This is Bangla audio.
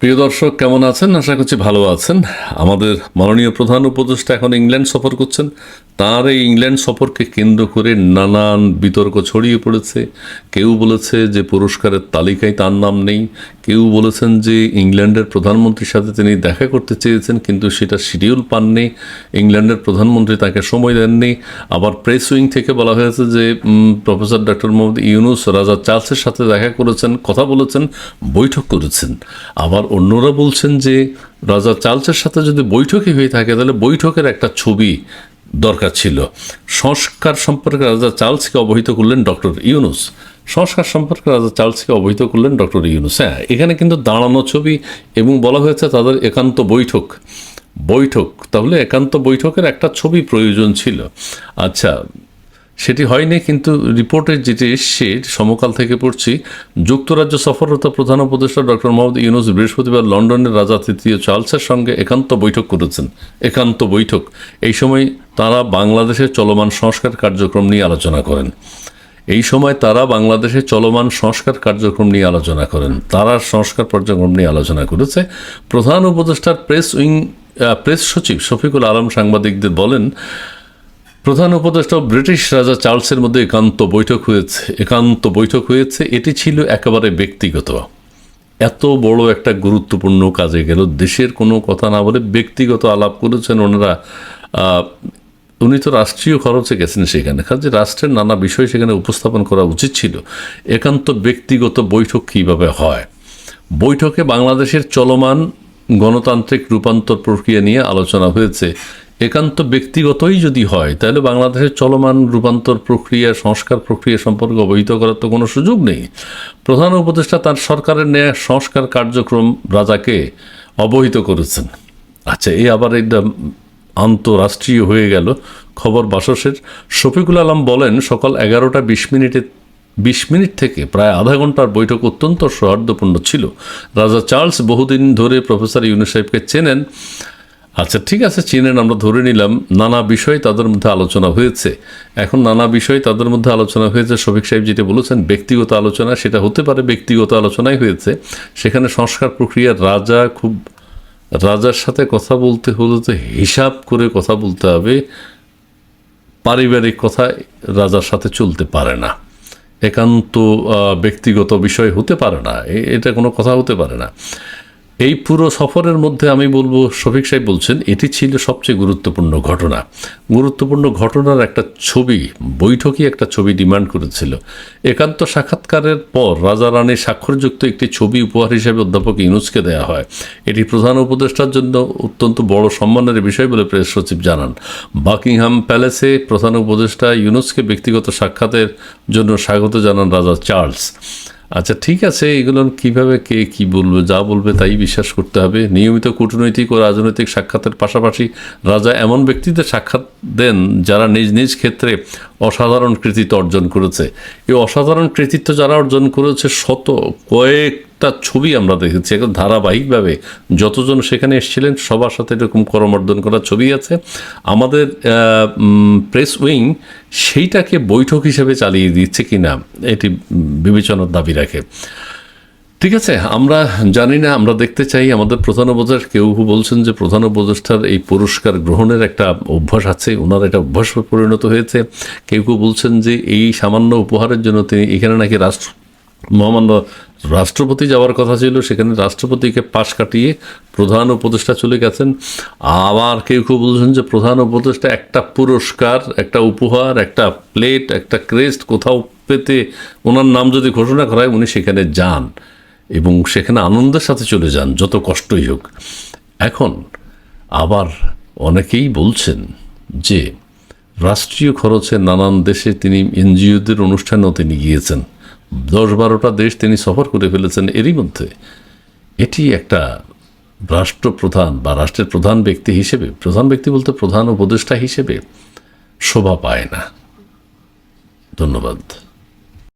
প্রিয় দর্শক, কেমন আছেন? আশা করছি ভালো আছেন। আমাদের মাননীয় প্রধান উপদেষ্টা এখন ইংল্যান্ড সফর করছেন। তার এই ইংল্যান্ড সফরকে কেন্দ্র করে নানান বিতর্ক ছড়িয়ে পড়েছে। কেউ বলেছে যে পুরস্কারের তালিকায় তার নাম নেই। কেউ বলেছেন যে ইংল্যান্ডের প্রধানমন্ত্রীর সাথে তিনি দেখা করতে চেয়েছেন, কিন্তু সেটা শিডিউল পাননি। ইংল্যান্ডের প্রধানমন্ত্রী তাকে সময় দেননি। আবার প্রেস উইং থেকে বলা হয়েছে যে প্রফেসর ডক্টর মোহাম্মদ ইউনুস রাজা চার্লসের সাথে দেখা করেছেন, কথা বলেছেন, বৈঠক করেছেন। আবার অন্যরা বলছেন যে রাজা চার্লসের সাথে যদি বৈঠকই হয়ে থাকে, তাহলে বৈঠকের একটা ছবি দরকার ছিল। সংস্কার সম্পর্কে রাজা চার্লসকে অবহিত করলেন ডক্টর ইউনুস। সংস্কার সম্পর্কে রাজা চার্লসকে অবহিত করলেন ডক্টর ইউনুস। হ্যাঁ এখানে কিন্তু দাঁড়ানো ছবি এবং বলা হয়েছে তাদের একান্ত বৈঠক। বৈঠক, তাহলে একান্ত বৈঠকের একটা ছবি প্রয়োজন ছিল। আচ্ছা সেটি হয়নি, কিন্তু রিপোর্টে যেটি এসছে সমকাল থেকে পড়ছি, যুক্তরাজ্য সফররত প্রধান উপদেষ্টা ডক্টর মোহাম্মদ ইউনুস বৃহস্পতিবার লন্ডনের রাজা তৃতীয় চার্লসের সঙ্গে একান্ত বৈঠক করেছেন, একান্ত বৈঠক। এই সময় তারা বাংলাদেশের চলমান সংস্কার কার্যক্রম নিয়ে আলোচনা করেন। এই সময় তারা বাংলাদেশে চলমান সংস্কার কার্যক্রম নিয়ে আলোচনা করেন। তারা সংস্কার কার্যক্রম নিয়ে আলোচনা করেছে। প্রধান উপদেষ্টার প্রেস উইং প্রেস সচিব শফিকুল আলম সাংবাদিকদের বলেন প্রধান উপদেষ্টা ব্রিটিশ রাজা চার্লসের মধ্যে একান্ত বৈঠক হয়েছে। একান্ত বৈঠক হয়েছে, এটি ছিল একেবারে ব্যক্তিগত। এত বড় একটা গুরুত্বপূর্ণ কাজে গেল। দেশের কোনো কথা না বলে ব্যক্তিগত আলাপ করেছেন ওনারা। উনি তো রাষ্ট্রীয় খরচে গেছেন সেখানে। কাজে রাষ্ট্রের নানা বিষয় সেখানে উপস্থাপন করা উচিত ছিল। একান্ত ব্যক্তিগত বৈঠক কীভাবে হয়? বৈঠকে বাংলাদেশের চলমান গণতান্ত্রিক রূপান্তর প্রক্রিয়া নিয়ে আলোচনা হয়েছে। একান্ত ব্যক্তিগতই যদি হয়, তাহলে বাংলাদেশের চলমান রূপান্তর প্রক্রিয়া, সংস্কার প্রক্রিয়া সম্পর্কে অবহিত করার তো কোনো সুযোগ নেই। প্রধান উপদেষ্টা তার সরকারের নেয়া সংস্কার কার্যক্রম রাজাকে অবহিত করেছেন। আচ্ছা এই আবার এটা আন্তরাষ্ট্রীয় হয়ে গেল। খবর বাসসের শফিকুল আলম বলেন, সকাল এগারোটা বিশ মিনিটে, বিশ মিনিট থেকে প্রায় আধা ঘণ্টার বৈঠক অত্যন্ত সৌহার্দ্যপূর্ণ ছিল। রাজা চার্লস বহুদিন ধরে প্রফেসর ইউনুস সাহেবকে চেনেন। আচ্ছা ঠিক আছে চেনেন আমরা ধরে নিলাম নানা বিষয় তাদের মধ্যে আলোচনা হয়েছে। এখন নানা বিষয় তাদের মধ্যে আলোচনা হয়েছে, শফিক সাহেব যেটা বলেছেন, ব্যক্তিগত আলোচনা, সেটা হতে পারে ব্যক্তিগত আলোচনাই হয়েছে। সেখানে সংস্কার প্রক্রিয়ার রাজা খুব, রাজার সাথে কথা বলতে হলে তো হিসাব করে কথা বলতে হবে, পারিবারিক কথা রাজার সাথে চলতে পারে না। একান্ত ব্যক্তিগত বিষয় হতে পারে না। এটা কোনো কথা হতে পারে না। এই পুরো সফরের মধ্যে আমি বলব, শফিক সাহেব বলছেন, এটি ছিল সবচেয়ে গুরুত্বপূর্ণ ঘটনা। গুরুত্বপূর্ণ ঘটনার একটা ছবি বৈঠকই একটা ছবি ডিমান্ড করেছিল। একান্ত সাক্ষাৎকারের পর রাজা রানীর স্বাক্ষরযুক্ত একটি ছবি উপহার হিসেবে অধ্যাপক ইউনুসকে দেওয়া হয়। এটি প্রধান উপদেষ্টার জন্য অত্যন্ত বড় সম্মানের বিষয় বলে প্রেস সচিব জানান। বাকিংহাম প্যালেসে প্রধান উপদেষ্টা ইউনুসকে ব্যক্তিগত সাক্ষাতের জন্য স্বাগত জানান রাজা চার্লস। আচ্ছা ঠিক আছে, এগুলো কীভাবে কে কি বলবে, যা বলবে তাই বিশ্বাস করতে হবে। নিয়মিত কূটনৈতিক ও রাজনৈতিক সাক্ষাতের পাশাপাশি রাজা এমন ব্যক্তিদের সাক্ষাৎ দেন যারা নিজ নিজ ক্ষেত্রে অসাধারণ কৃতিত্ব অর্জন করেছে। এই অসাধারণ কৃতিত্ব যারা অর্জন করেছে শত কয়েকটা ছবি আমরা দেখেছি। একদম ধারাবাহিকভাবে যতজন সেখানে এসেছিলেন, সবার সাথে এরকম করমর্দন করা ছবি আছে। আমাদের প্রেস উইং সেইটাকে বৈঠক হিসেবে চালিয়ে দিচ্ছে কি না এটি বিবেচনার দাবি রাখে। ঠিক আছে, আমরা জানি না, আমরা দেখতে চাই আমাদের প্রধান উপদেষ্টা, কেউ বলছেন যে প্রধান উপদেষ্টার এই পুরস্কার গ্রহণের একটা অভ্যাস আছে ওনার এটা অভ্যাস পরিণত হয়েছে। কেউ কেউ বলছেন যে এই সামান্য উপহারের জন্য তিনি এখানে নাকি রাষ্ট্র, মহামান্য রাষ্ট্রপতি যাওয়ার কথা ছিল, সেখানে রাষ্ট্রপতিকে পাশ কাটিয়ে প্রধান উপদেষ্টা চলে গেছেন। আবার কেউ কেউ বলছেন যে প্রধান উপদেষ্টা একটা পুরস্কার, একটা উপহার, একটা প্লেট, একটা ক্রেস্ট কোথাও পেতে ওনার নাম যদি ঘোষণা করা হয় উনি সেখানে যান এবং সেখানে আনন্দের সাথে চলে যান, যত কষ্টই হোক। এখন আবার অনেকেই বলছেন যে রাষ্ট্রীয় খরচে নানান দেশে তিনি এনজিওদের অনুষ্ঠানেও তিনি গিয়েছেন। দশ বারোটা দেশ তিনি সফর করে ফেলেছেন এরই মধ্যে। এটি একটা রাষ্ট্রপ্রধান বা রাষ্ট্রের প্রধান ব্যক্তি হিসেবে, প্রধান ব্যক্তি বলতে প্রধান উপদেষ্টা হিসেবে শোভা পায় না। ধন্যবাদ।